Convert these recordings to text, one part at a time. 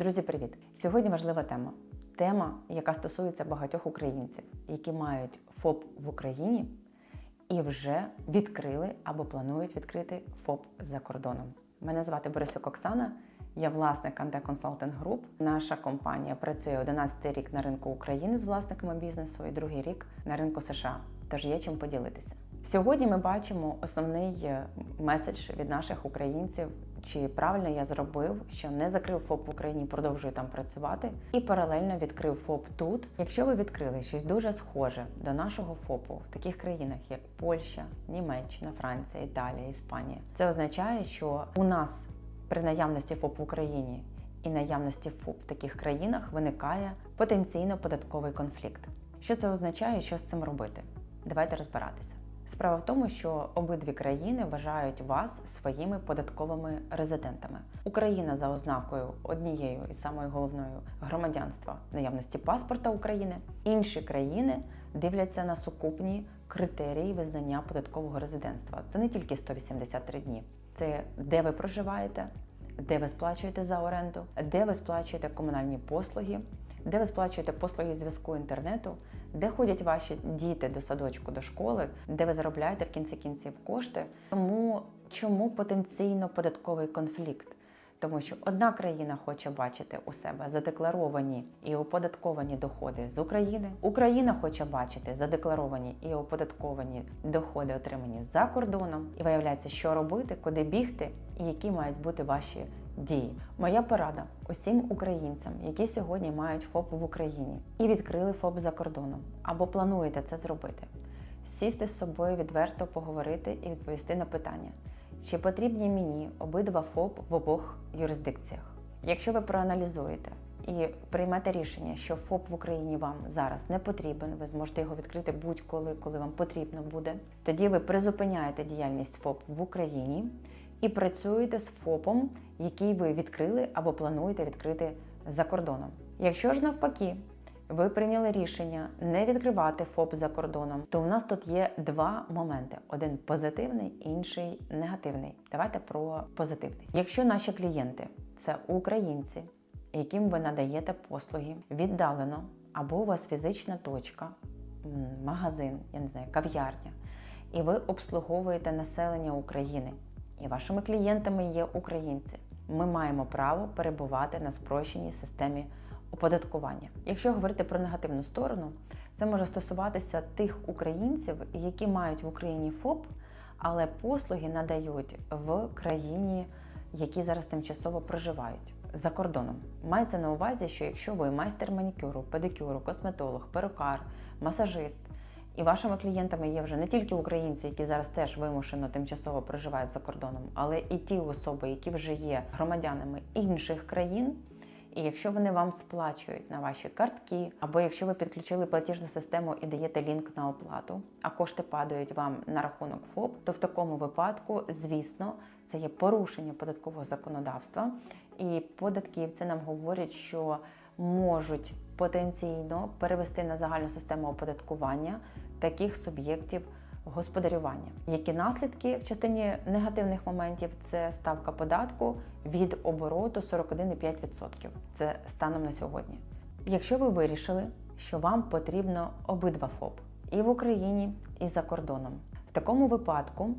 Друзі, привіт! Сьогодні важлива тема. Тема, яка стосується багатьох українців, які мають ФОП в Україні і вже відкрили або планують відкрити ФОП за кордоном. Мене звати Борисюк Оксана, я власник Анте Консалтинг Груп. Наша компанія працює 11 рік на ринку України з власниками бізнесу і другий рік на ринку США. Тож є чим поділитися. Сьогодні ми бачимо основний е, меседж від наших українців, чи правильно я зробив, що не закрив ФОП в Україні, продовжую там працювати, і паралельно відкрив ФОП тут. Якщо ви відкрили щось дуже схоже до нашого ФОПу в таких країнах, як Польща, Німеччина, Франція, Італія, Іспанія, це означає, що у нас при наявності ФОП в Україні і наявності ФОП в таких країнах виникає потенційно податковий конфлікт. Що це означає, що з цим робити? Давайте розбиратися. Справа в тому, що обидві країни вважають вас своїми податковими резидентами. Україна за ознакою однією із самою головною громадянства наявності паспорта України. Інші країни дивляться на сукупні критерії визнання податкового резидентства. Це не тільки 183 дні, це де ви проживаєте, де ви сплачуєте за оренду, де ви сплачуєте комунальні послуги, де ви сплачуєте послуги зв'язку інтернету, де ходять ваші діти до садочку, до школи, де ви заробляєте в кінці кінців кошти. Тому чому потенційно податковий конфлікт? Тому що одна країна хоче бачити у себе задекларовані і оподатковані доходи з України. Україна хоче бачити задекларовані і оподатковані доходи, отримані за кордоном. І виявляється, що робити, куди бігти, і які мають бути ваші дії. Моя порада усім українцям, які сьогодні мають ФОП в Україні і відкрили ФОП за кордоном, або плануєте це зробити. Сісти з собою відверто поговорити і відповісти на питання. Чи потрібні мені обидва ФОП в обох юрисдикціях? Якщо ви проаналізуєте і приймете рішення, що ФОП в Україні вам зараз не потрібен, ви зможете його відкрити будь-коли, коли вам потрібно буде. Тоді ви призупиняєте діяльність ФОП в Україні і працюєте з ФОПом, який ви відкрили або плануєте відкрити за кордоном. Якщо ж навпаки, ви прийняли рішення не відкривати ФОП за кордоном, то у нас тут є два моменти: один позитивний, інший негативний. Давайте про позитивний. Якщо наші клієнти це українці, яким ви надаєте послуги віддалено, або у вас фізична точка, магазин, я не знаю, кав'ярня, і ви обслуговуєте населення України, і вашими клієнтами є українці, ми маємо право перебувати на спрощеній системі оподаткування. Якщо говорити про негативну сторону, це може стосуватися тих українців, які мають в Україні ФОП, але послуги надають в країні, які зараз тимчасово проживають за кордоном. Мається на увазі, що якщо ви майстер манікюру, педикюру, косметолог, перукар, масажист. І вашими клієнтами є вже не тільки українці, які зараз теж вимушено тимчасово проживають за кордоном, але і ті особи, які вже є громадянами інших країн. І якщо вони вам сплачують на ваші картки, або якщо ви підключили платіжну систему і даєте лінк на оплату, а кошти падають вам на рахунок ФОП, то в такому випадку, звісно, це є порушення податкового законодавства. І податківці нам говорять, що можуть потенційно перевести на загальну систему оподаткування таких суб'єктів господарювання. Які наслідки в частині негативних моментів це ставка податку від обороту 41,5%. Це станом на сьогодні. Якщо ви вирішили, що вам потрібно обидва ФОП і в Україні, і за кордоном, в такому випадку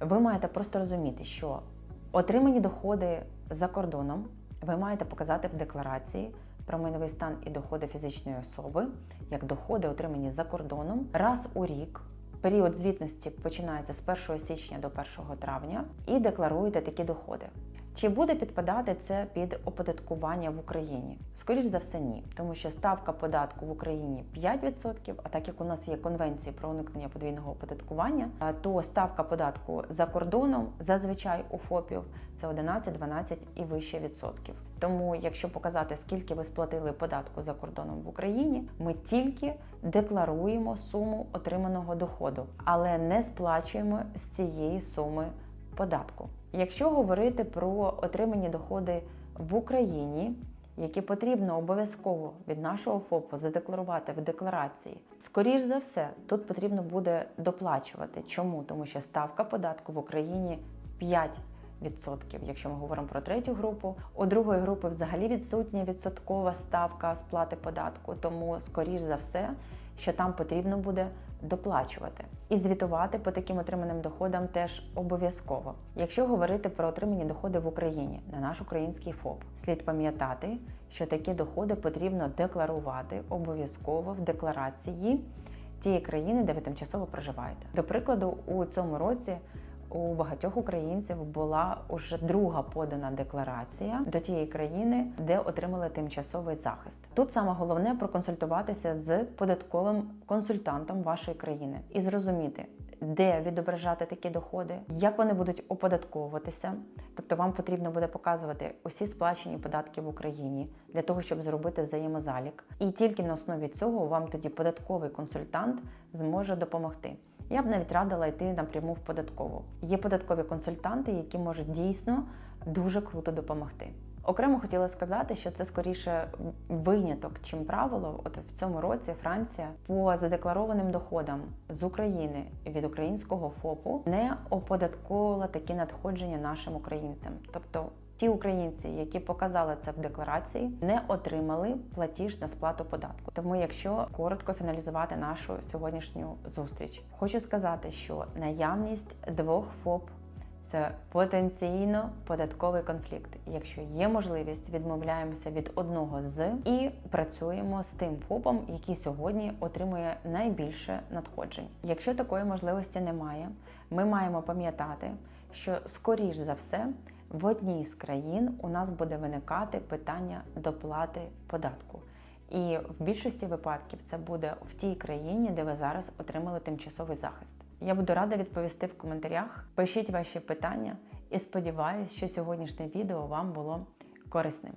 ви маєте просто розуміти, що отримані доходи за кордоном ви маєте показати в декларації про майновий стан і доходи фізичної особи, як доходи, отримані за кордоном, раз у рік. Період звітності починається з 1 січня до 1 травня і декларуєте такі доходи. Чи буде підпадати це під оподаткування в Україні? Скоріш за все, ні, тому що ставка податку в Україні 5%, а так як у нас є конвенції про уникнення подвійного оподаткування, то ставка податку за кордоном зазвичай у ФОПів це 11, 12 і вище відсотків. Тому, якщо показати, скільки ви сплатили податку за кордоном в Україні, ми тільки декларуємо суму отриманого доходу, але не сплачуємо з цієї суми податку. Якщо говорити про отримані доходи в Україні, які потрібно обов'язково від нашого ФОПу задекларувати в декларації, скоріш за все, тут потрібно буде доплачувати. Чому? Тому що ставка податку в Україні 5%. якщо ми говоримо про третю групу. У другої групи взагалі відсутня відсоткова ставка сплати податку, тому, скоріш за все, що там потрібно буде доплачувати. І звітувати по таким отриманим доходам теж обов'язково. Якщо говорити про отримані доходи в Україні на наш український ФОП, слід пам'ятати, що такі доходи потрібно декларувати обов'язково в декларації тієї країни, де ви тимчасово проживаєте. До прикладу, у цьому році у багатьох українців була уже друга подана декларація до тієї країни, де отримали тимчасовий захист. Тут саме головне проконсультуватися з податковим консультантом вашої країни і зрозуміти. Де відображати такі доходи, як вони будуть оподатковуватися, тобто вам потрібно буде показувати усі сплачені податки в Україні для того, щоб зробити взаємозалік, і тільки на основі цього вам тоді податковий консультант зможе допомогти. Я б навіть радила йти напряму в податкову. Є податкові консультанти, які можуть дійсно дуже круто допомогти. Окремо хотіла сказати, що це скоріше виняток, чим правило. От в цьому році Франція по задекларованим доходам з України від українського ФОПу не оподатковувала такі надходження нашим українцям. Тобто ті українці, які показали це в декларації, не отримали платіж на сплату податку. Тому, якщо коротко фіналізувати нашу сьогоднішню зустріч, хочу сказати, що наявність двох ФОП. Це потенційно податковий конфлікт. Якщо є можливість, відмовляємося від одного з і працюємо з тим ФОПом, який сьогодні отримує найбільше надходжень. Якщо такої можливості немає, ми маємо пам'ятати, що скоріш за все в одній з країн у нас буде виникати питання доплати податку. І в більшості випадків це буде в тій країні, де ви зараз отримали тимчасовий захист. Я буду рада відповісти в коментарях. Пишіть ваші питання і сподіваюся, що сьогоднішнє відео вам було корисним.